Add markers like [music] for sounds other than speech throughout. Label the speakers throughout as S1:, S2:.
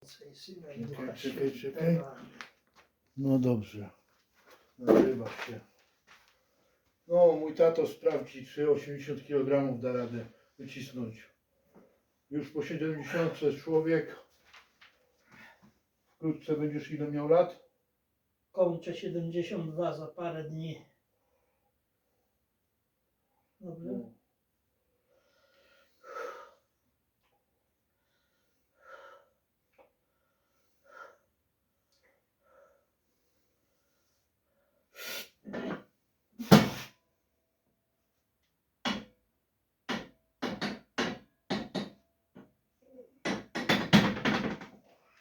S1: Czekaj, czekaj, czekaj. No dobrze. Nagrywa się. No, mój tato sprawdzi, czy 80 kg da radę wycisnąć. Już po 70 człowiek. Wkrótce będziesz ile miał lat?
S2: Kończę 72 za parę dni. Dobrze?
S1: No.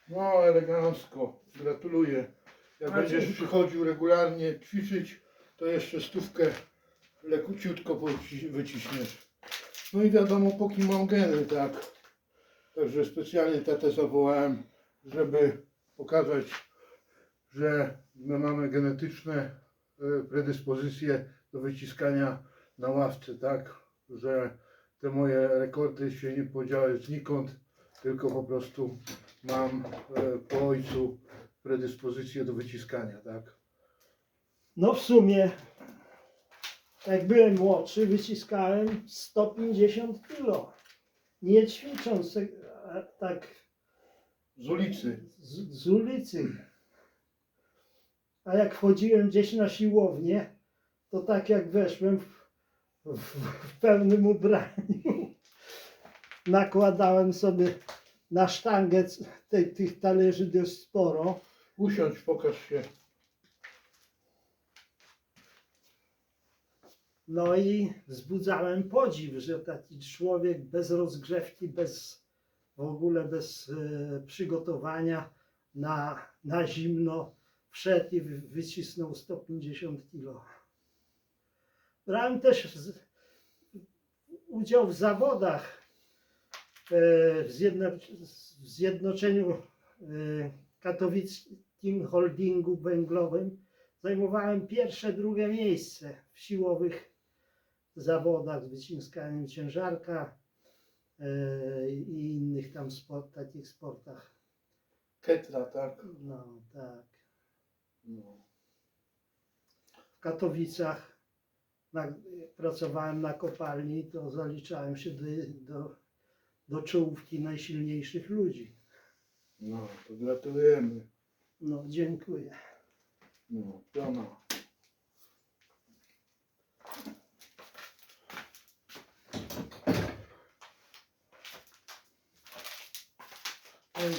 S1: No, elegancko. Gratuluję. Jak będziesz przychodził regularnie ćwiczyć, to jeszcze stówkę lekuciutko poci- wyciśniesz. No i wiadomo, póki mam geny, tak. Także specjalnie tatę zawołałem, żeby pokazać, że my mamy genetyczne e, predyspozycje do wyciskania na ławce, tak. Że te moje rekordy się nie podziały znikąd, tylko po prostu mam e, po ojcu predyspozycję do wyciskania, tak.
S2: No w sumie, jak byłem młodszy, wyciskałem 150 kilo. Nie ćwicząc, a tak
S1: Z ulicy.
S2: z, z ulicy. A jak wchodziłem gdzieś na siłownię, to tak jak weszłem w, w, w pełnym ubraniu, [laughs] nakładałem sobie na sztangę tej, tych talerzy dość sporo.
S1: Usiądź, pokaż się.
S2: No i wzbudzałem podziw, że taki człowiek bez rozgrzewki, bez w ogóle bez e, przygotowania na, na zimno wszedł i wy- wycisnął 150 kilo. Brałem też z, udział w zawodach w, zjedno, w Zjednoczeniu e, Katowickim Holdingu Węglowym. Zajmowałem pierwsze, drugie miejsce w siłowych zawodach z wyciskaniem ciężarka e, i innych tam sport, takich sportach.
S1: Ketra, tak.
S2: No tak.
S1: No.
S2: W Katowicach na, pracowałem na kopalni, to zaliczałem się do, do, do czołówki najsilniejszych ludzi.
S1: no, to gratulujemy.
S2: No dziękuję.
S1: No, piona.